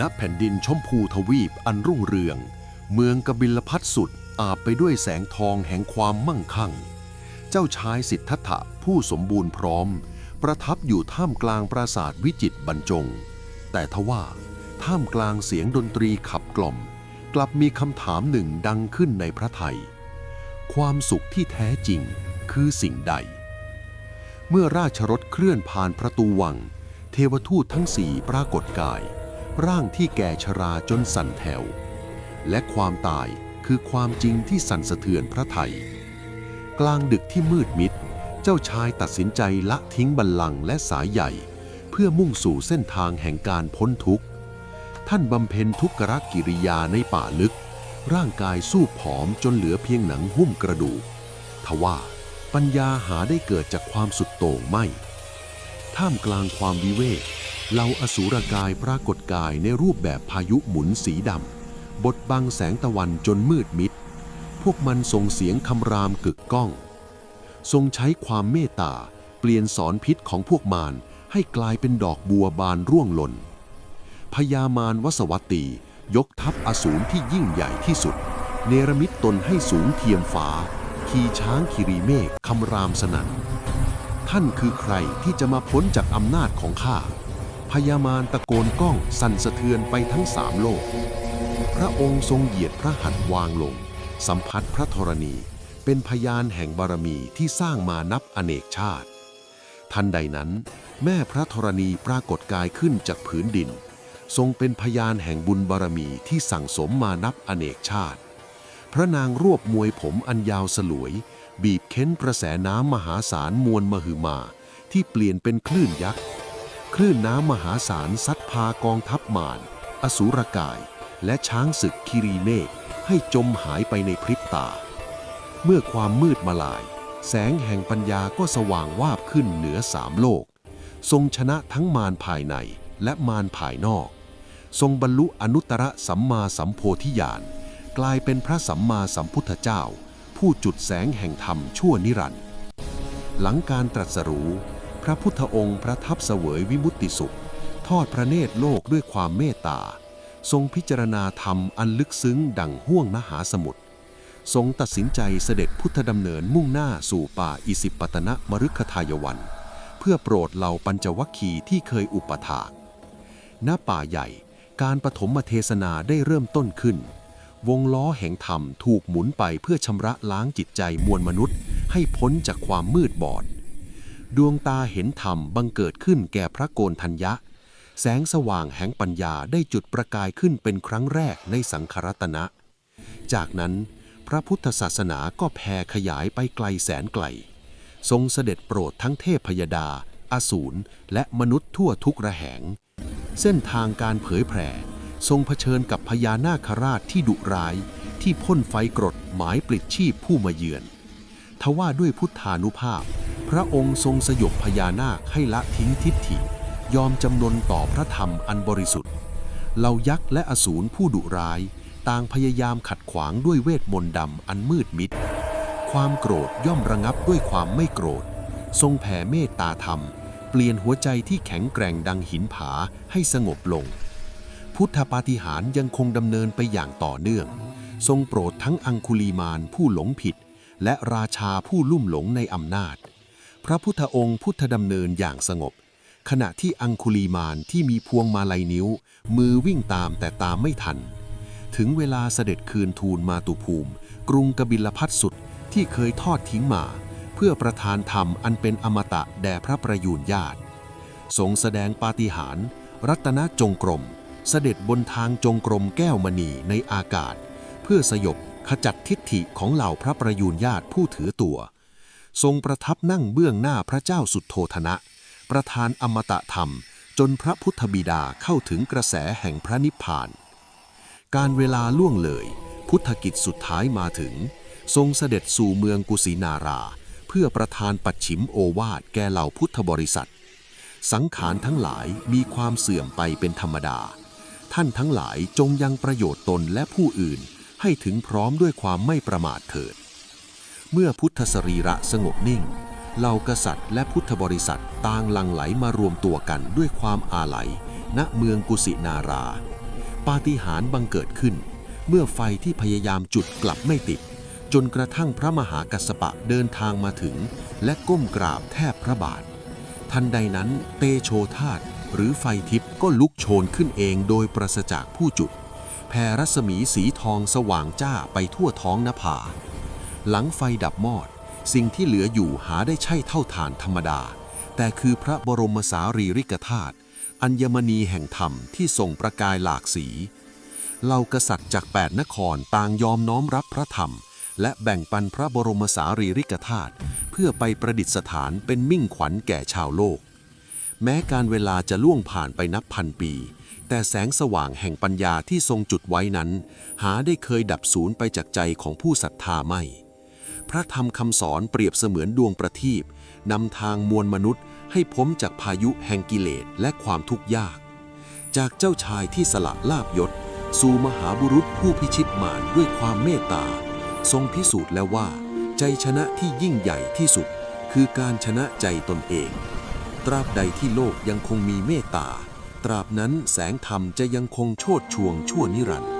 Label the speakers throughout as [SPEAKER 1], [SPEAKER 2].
[SPEAKER 1] ณแผ่นดินชมพูทวีปอันรุ่งเรือง เมืองกบิลพัทสุดอาบไปด้วยแสงทองแห่งความมั่งคั่ง เจ้าชายสิทธัตถะผู้สมบูรณ์พร้อม ประทับอยู่ท่ามกลางปราสาทวิจิตรบรรจง แต่ทว่าท่ามกลางเสียงดนตรีขับกล่อม กลับมีคำถามหนึ่งดังขึ้นในพระไทย ความสุขที่แท้จริงคือสิ่งใด เมื่อราชรถเคลื่อนผ่านประตูวัง เทวทูตทั้งสี่ปรากฏกาย ร่างที่แก่ชราจนสั่นแถวและความตายคือความจริงที่สั่นสะเทือนพระไทย กลางดึกที่มืดมิด เจ้าชายตัดสินใจละทิ้งบัลลังก์และสายใหญ่ เพื่อมุ่งสู่เส้นทางแห่งการพ้นทุกข์ ท่านบำเพ็ญทุกขกิริยาในป่าลึก ร่างกายสู้ผอมจนเหลือเพียงหนังหุ้มกระดูก ทว่าปัญญาหาได้เกิดจากความสุดโต่งไม่ ท่ามกลางความวิเวก เหล่าอสูรกายปรากฏกายในรูปแบบพายุหมุนสีดำ บดบังแสงตะวันจนมืดมิด พวกมันส่งเสียงคำรามกึกก้อง ทรงใช้ความเมตตา เปลี่ยนสอนพิษของพวกมารให้กลายเป็นดอกบัวบานร่วงหล่นพญามารวสวัตตียกทัพอสูรที่ยิ่งใหญ่ที่สุด เนรมิตตนให้สูงเทียมฟ้า ขี่ช้างคิรีเมฆคำรามสนั่น ท่านคือใครที่จะมาพ้นจากอำนาจของข้า พญามารตะโกนก้องสั่นสะเทือนไปทั้งสามโลก พระองค์ทรงเหยียดพระหัตถ์วางลง สัมผัสพระธรณี เป็นพยานแห่งบารมีที่สร้างมานับอเนกชาติ ทันใดนั้น แม่พระธรณีปรากฏกายขึ้นจากผืนดิน ทรงเป็นพยานแห่งบุญบารมีที่สั่งสมมานับอเนกชาติ พระนางรวบมวยผมอันยาวสลวย บีบเค้นกระแสน้ำมหาศาลมวลมหึมา ที่เปลี่ยนเป็นคลื่นยักษ์ คลื่นน้ำมหาศาลซัดพากองทัพมารอสูรกาย และช้างศึกคิรีเมฆให้จมหายไปในพริบตา เมื่อความมืดมาลาย แสงแห่งปัญญาก็สว่างวาบขึ้นเหนือสามโลก ทรงชนะทั้งมารภายในและมารภายนอก ทรงบรรลุอนุตตรสัมมาสัมโพธิญาณกลายเป็นพระสัมมาสัมพุทธเจ้า ผู้จุดแสงแห่งธรรมชั่วนิรันดร์หลังการตรัสรู้ พระพุทธองค์ประทับเสวยวิมุตติสุข ทอดพระเนตรโลกด้วยความเมตตา ทรงพิจารณาธรรมอันลึกซึ้งดังห้วงมหาสมุทรทรงตัดสินใจเสด็จพุทธดำเนินมุ่งหน้าสู่ป่าอิสิปตนะมฤคทายวัน เพื่อโปรดเหล่าปัญจวัคคีย์ที่เคยอุปถากณป่าใหญ่การปฐมเทศนาได้เริ่มต้นขึ้น วงล้อแห่งธรรมถูกหมุนไปเพื่อชำระล้างจิตใจมวลมนุษย์ ให้พ้นจากความมืดบอด ดวงตาเห็นธรรมบังเกิดขึ้นแก่พระโกนทัญญะ แสงสว่างแห่งปัญญาได้จุดประกายขึ้นเป็นครั้งแรกในสังขรัตนะ จากนั้นพระพุทธศาสนาก็แผ่ขยายไปไกลแสนไกล ทรงเสด็จโปรดทั้งเทพพยดา อสูรและมนุษย์ทั่วทุกระแหง เส้นทางการเผยแผ่ ทรงเผชิญกับพญานาคราชที่ดุร้าย ที่พ่นไฟกรดหมายปลิดชีพผู้มาเยือน ทว่าด้วยพุทธานุภาพ พระองค์ทรงสยบพญานาคให้ละทิ้งทิฏฐิ ยอมจำนนต่อพระธรรมอันบริสุทธิ์เหล่ายักษ์และอสูรผู้ดุร้าย ต่างพยายามขัดขวางด้วยเวทมนต์ดำอันมืดมิด ความโกรธย่อมระงับด้วยความไม่โกรธ ทรงแผ่เมตตาธรรม เปลี่ยนหัวใจที่แข็งแกร่งดังหินผาให้สงบลง พุทธปาฏิหาริย์ยังคงดำเนินไปอย่างต่อเนื่อง ทรงโปรดทั้งอังคุลีมานผู้หลงผิด และราชาผู้ลุ่มหลงในอำนาจ พระพุทธองค์พุทธดำเนินอย่างสงบ ขณะที่อังคุลีมานที่มีพวงมาลัยนิ้ว มือวิ่งตามแต่ตามไม่ทัน ถึงเวลาเสด็จคืนทูลมาตุภูมิ กรุงกบิลพัทสุดที่เคยทอดทิ้งมา เพื่อประทานธรรมอันเป็นอมตะแด่พระประยูรญาติทรงแสดงปาฏิหาริย์รัตนจงกรม เสด็จบนทางจงกรมแก้วมณีในอากาศ เพื่อสยบขจัดทิฏฐิของเหล่าพระประยูรญาติผู้ถือตัว ทรงประทับนั่งเบื้องหน้าพระเจ้าสุดโทธนะ ประธานอมตะธรรม จนพระพุทธบิดาเข้าถึงกระแสแห่งพระนิพพาน การเวลาล่วงเลย พุทธกิจสุดท้ายมาถึง ทรงเสด็จสู่เมืองกุสินารา เพื่อประทานปัดฉิมโอวาทแก่เหล่าพุทธบริษัท สังขารทั้งหลายมีความเสื่อมไปเป็นธรรมดา ท่านทั้งหลายจงยังประโยชน์ตนและผู้อื่นให้ถึงพร้อมด้วยความไม่ประมาทเถิด เมื่อพุทธสรีระสงบนิ่ง เหล่ากษัตริย์และพุทธบริษัทต่างหลังไหลมารวมตัวกันด้วยความอาลัย ณเมืองกุสินารา ปาฏิหาริย์บังเกิดขึ้น เมื่อไฟที่พยายามจุดกลับไม่ติด จนกระทั่งพระมหากัสปะเดินทางมาถึง และก้มกราบแทบพระบาท ทันใดนั้นเตโชธาตหรือไฟทิพย์ก็ลุกโชนขึ้นเองโดยปราศจากผู้จุดแผ่รัศมีสีทองสว่างจ้าไปทั่วท้องนภา หลังไฟดับมอด สิ่งที่เหลืออยู่หาได้ใช่เท่าฐานธรรมดา แต่คือพระบรมสารีริกธาตุอัญมณีแห่งธรรมที่ส่งประกายหลากสีเหล่ากษัตริย์จากแปดนครต่างยอมน้อมรับพระธรรม และแบ่งปันพระบรมสารีริกธาตุเพื่อไปประดิษฐานเป็นมิ่งขวัญแก่ชาวโลก แม้การเวลาจะล่วงผ่านไปนับพันปี แต่แสงสว่างแห่งปัญญาที่ทรงจุดไว้นั้น หาได้เคยดับสูญไปจากใจของผู้ศรัทธาไม่ พระธรรมคำสอนเปรียบเสมือนดวงประทีปนำทางมวลมนุษย์ ให้พ้นจากพายุแห่งกิเลสและความทุกข์ยาก จากเจ้าชายที่สละลาบยศ สู่มหาบุรุษผู้พิชิตมารด้วยความเมตตา ทรงพิสูจน์แล้วว่า ใจชนะที่ยิ่งใหญ่ที่สุด คือการชนะใจตนเอง ตราบใดที่โลกยังคงมีเมตตา ตราบนั้นแสงธรรมจะยังคงโชดช่วงชั่วนิรันดร์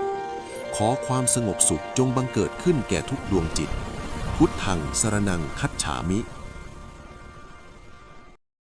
[SPEAKER 1] ขอความสงบสุขจงบังเกิดขึ้นแก่ทุกดวงจิต พุทธังสรนังคัจฉามิ